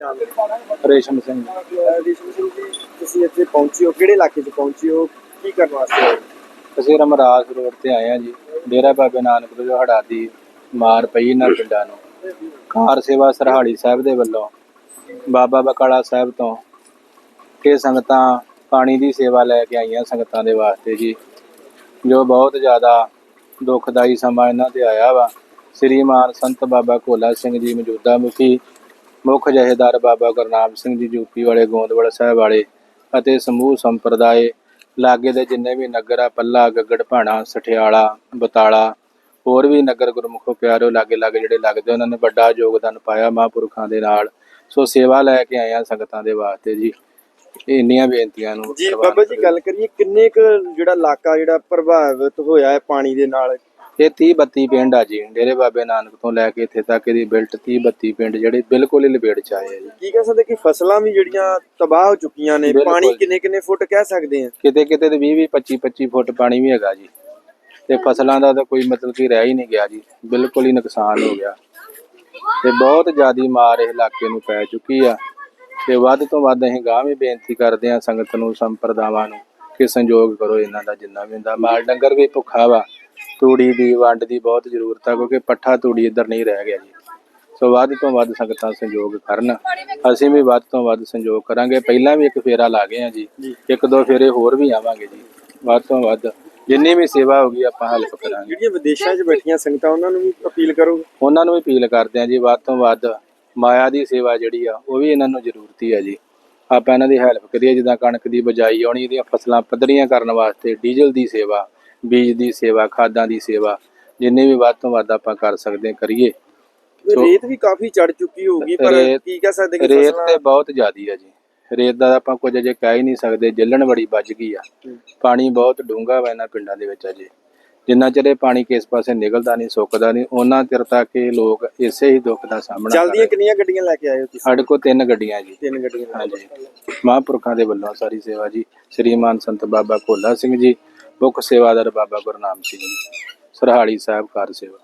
ਰੇਸ਼ਮ ਸਿੰਘ। ਰੇਸ਼ਮ ਸਿੰਘ ਜੀ ਤੁਸੀਂ ਇੱਥੇ ਪਹੁੰਚੇ ਹੋ ਕਿਹੜੇ ਇਲਾਕੇ 'ਚ ਪਹੁੰਚੇ ਹੋ ਕੀ ਕਰਨ ਵਾਸਤੇ ਆਏ? ਅਸੀਂ ਰਮਰਾਸ ਰੋਡ ਤੇ ਆਏ ਆ ਜੀ। ਡੇਰਾ ਬਾਬੇ ਨਾਨਕ ਤੋਂ ਜੋ ਹੜਾ ਦੀ ਮਾਰ ਪਈ ਨਾ ਪਿੰਡਾਂ ਨੂੰ। ਕਾਰ ਸੇਵਾ ਸਰਹਾਲੀ ਸਾਹਿਬ ਦੇ ਵੱਲੋਂ ਬਾਬਾ ਬਕਾਲਾ ਸਾਹਿਬ ਤੋਂ ਕਿ ਸੰਗਤਾਂ ਪਾਣੀ ਦੀ ਸੇਵਾ ਲੈ ਕੇ ਆਈਆਂ ਸੰਗਤਾਂ ਦੇ ਵਾਸਤੇ ਜੀ। ਜੋ ਬਹੁਤ ਜ਼ਿਆਦਾ ਦੁਖਦਾਈ ਸਮਾਂ ਇਹਨਾਂ ਤੇ ਆਇਆ ਵਾ। ਸ੍ਰੀਮਾਨ ਸੰਤ ਬਾਬਾ ਕੋਲਾ ਸਿੰਘ ਜੀ ਮੌਜੂਦਾ ਮੁਖੀ ਮੁੱਖ ਜਹੇਦਾਰ ਬਾਬਾ ਗੁਰਨਾਮ ਸਿੰਘ ਜੀ ਯੂਪੀ ਵਾਲੇ ਗੋਂਦਵਾਲ ਸਾਹਿਬ ਵਾਲੇ ਅਤੇ ਸਮੂਹ ਸੰਪਰਦਾਏ ਲਾਗੇ ਦੇ ਜਿੰਨੇ ਵੀ ਨਗਰ ਆ ਪੱਲਾ ਗੱਗੜ ਭਾਣਾ ਸਠਿਆਲਾ ਬਤਾਲਾ ਹੋਰ ਵੀ ਨਗਰ ਗੁਰਮੁਖੋ ਪਿਆਰਿਓ ਲਾਗੇ ਲਾਗੇ ਜਿਹੜੇ ਲੱਗਦੇ ਉਹਨਾਂ ਨੇ ਵੱਡਾ ਯੋਗਦਾਨ ਪਾਇਆ ਮਹਾਂਪੁਰਖਾਂ ਦੇ ਨਾਲ। ਸੋ ਸੇਵਾ ਲੈ ਕੇ ਆਇਆ ਸੰਗਤਾਂ ਦੇ ਵਾਸਤੇ ਜੀ। ਇਹ ਇੰਨੀਆਂ ਬੇਨਤੀਆਂ ਨੂੰ ਜੀ ਬਾਬਾ ਜੀ। ਗੱਲ ਕਰੀਏ ਕਿੰਨੇ ਕੁ ਜਿਹੜਾ ਇਲਾਕਾ ਜਿਹੜਾ ਪ੍ਰਭਾਵਿਤ ਹੋਇਆ ਹੈ ਪਾਣੀ ਦੇ ਨਾਲ? ਇਹ 30 32 ਪਿੰਡ ਆ ਜੀ। ਡੇਰੇ ਬਾਬੇ ਨਾਨਕ ਤੋਂ ਲੈ ਕੇ ਇੱਥੇ ਤੱਕ ਇਹਦੀ ਬਿਲਟ 30 32 ਪਿੰਡ ਜਿਹੜੇ ਬਿਲਕੁਲ ਹੀ ਲਪੇਟ ਚ ਆਏ ਆ ਜੀ। ਕੀ ਕਹਿ ਸਕਦੇ ਕਿ ਫਸਲਾਂ ਵੀ ਜਿਹੜੀਆਂ ਤਬਾਹ ਹੋ ਚੁੱਕੀਆਂ ਨੇ ਬਿਲਕੁਲ ਪਾਣੀ। ਕਿੰਨੇ ਕਿੰਨੇ ਫੁੱਟ ਕਹਿ ਸਕਦੇ ਆ? ਕਿਤੇ ਕਿਤੇ ਤੇ 20 20 25 25 ਫੁੱਟ ਪਾਣੀ ਵੀ ਹੈਗਾ ਜੀ। ਤੇ ਫਸਲਾਂ ਦਾ ਤਾਂ ਕੋਈ ਮਤਲਬ ਕਿ ਰਹਿ ਹੀ ਨਹੀਂ ਗਿਆ ਜੀ। ਬਿਲਕੁਲ ਹੀ ਨੁਕਸਾਨ ਹੋ ਗਿਆ। ਤੇ ਬਹੁਤ ਜ਼ਿਆਦੀ ਮਾਰ ਇਸ ਇਲਾਕੇ ਨੂੰ ਪੈ ਚੁੱਕੀ ਆ। ਤੇ ਵੱਧ ਤੋਂ ਵੱਧ ਅਸੀਂ ਗਾਂਹ ਵੀ ਬੇਨਤੀ ਕਰਦੇ ਆ ਸੰਗਤ ਨੂੰ ਸੰਪਰਦਾਵਾਂ ਨੂੰ ਕਿ ਸੰਯੋਗ ਕਰੋ ਇਹਨਾਂ ਦਾ ਜਿੰਨਾ ਵੀ ਹੁੰਦਾ। ਮਾਲ ਡੰਗਰ ਵੀ ਭੁੱਖਾ ਵਾ। ਤੂੜੀ ਦੀ ਵੰਡ ਦੀ ਬਹੁਤ ਜ਼ਰੂਰਤ ਆ ਕਿਉਂਕਿ ਪੱਠਾ ਤੂੜੀ ਇੱਧਰ ਨਹੀਂ ਰਹਿ ਗਿਆ ਜੀ। ਸੋ ਵੱਧ ਤੋਂ ਵੱਧ ਸੰਗਤਾਂ ਸੰਯੋਗ ਕਰਨ। ਅਸੀਂ ਵੀ ਵੱਧ ਤੋਂ ਵੱਧ ਸੰਯੋਗ ਕਰਾਂਗੇ। ਪਹਿਲਾਂ ਵੀ ਇੱਕ ਫੇਰਾ ਲਾ ਗਏ ਆ ਜੀ। ਇੱਕ ਦੋ ਫੇਰੇ ਹੋਰ ਵੀ ਆਵਾਂਗੇ ਜੀ। ਵੱਧ ਤੋਂ ਵੱਧ ਜਿੰਨੀ ਵੀ ਸੇਵਾ ਹੋਗੀ ਆਪਾਂ ਹੈਲਪ ਕਰਾਂਗੇ। ਜਿਹੜੀਆਂ ਵਿਦੇਸ਼ਾਂ 'ਚ ਬੈਠੀਆਂ ਸੰਗਤਾਂ ਉਹਨਾਂ ਨੂੰ ਵੀ ਅਪੀਲ ਕਰੋ। ਉਹਨਾਂ ਨੂੰ ਵੀ ਅਪੀਲ ਕਰਦੇ ਆ ਜੀ ਵੱਧ ਤੋਂ ਵੱਧ ਮਾਇਆ ਦੀ ਸੇਵਾ ਜਿਹੜੀ ਆ ਉਹ ਵੀ ਇਹਨਾਂ ਨੂੰ ਜ਼ਰੂਰਤੀ ਆ ਜੀ। ਆਪਾਂ ਇਹਨਾਂ ਦੀ ਹੈਲਪ ਕਰੀਏ ਜਿੱਦਾਂ ਕਣਕ ਦੀ ਬਜਾਈ ਆਉਣੀ ਇਹਦੀਆਂ ਫਸਲਾਂ ਪੱਧਰੀਆਂ ਕਰਨ ਵਾਸਤੇ ਡੀਜ਼ਲ ਦੀ ਸੇਵਾ ਬੀਜ ਦੀ ਸੇਵਾ ਖਾਦਾਂ ਦੀ ਸੇਵਾ ਜਿੰਨੇ ਵੀ ਵੱਧ ਤੋਂ ਵੱਧ ਆਪਾਂ ਕਰ ਸਕਦੇ ਕਰੀਏ। ਰੇਤ ਵੀ ਕਾਫੀ ਚੜ ਚੁੱਕੀ ਹੋਊਗੀ ਪਰ ਕੀ ਕਹਿ ਸਕਦੇ ਕਿ ਰੇਤ ਤੇ ਬਹੁਤ ਜ਼ਿਆਦੀ ਆ ਜੀ। ਰੇਤ ਦਾ ਆਪਾਂ ਕੁਝ ਅਜੇ ਕਹਿ ਹੀ ਨਹੀਂ ਸਕਦੇ ਜੱਲਣ ਬੜੀ ਵੱਜ ਗਈ ਆ। ਪਾਣੀ ਬਹੁਤ ਡੂੰਘਾ ਵਾ ਇਹਨਾਂ ਪਿੰਡਾਂ ਦੇ ਵਿੱਚ ਅਜੇ। ਜਿੰਨਾ ਚਿਰ ਇਹ ਪਾਣੀ ਕਿਸ ਪਾਸੇ ਨਿਕਲਦਾ ਨਹੀਂ ਸੁੱਕਦਾ ਨਹੀਂ ਉਹਨਾਂ ਚਿਰ ਤੱਕ ਇਹ ਲੋਕ ਇਸੇ ਹੀ ਦੁੱਖ ਦਾ ਸਾਹਮਣਾ ਰਹੇ ਕਿੰਨੀਆਂ ਗੱਡੀਆਂ ਲੈ ਕੇ ਆਏ ਹੋ ਤੁਸੀਂ? ਸਾਡੇ ਕੋਲ ਤਿੰਨ ਗੱਡੀਆਂ ਜੀ। ਤਿੰਨ ਗੱਡੀਆਂ ਹਾਂਜੀ। ਮਹਾਂਪੁਰਖਾਂ ਦੇ ਵੱਲੋਂ ਸਾਰੀ ਸੇਵਾ ਜੀ। ਸ੍ਰੀਮਾਨ ਸੰਤ ਬਾਬਾ ਭੋਲਾ ਸਿੰਘ ਜੀ ਮੁੱਖ ਸੇਵਾਦਾਰ ਬਾਬਾ ਗੁਰਨਾਮ ਸਿੰਘ ਜੀ ਸਰਹਾਲੀ ਸਾਹਿਬ ਕਾਰ ਸੇਵਾ।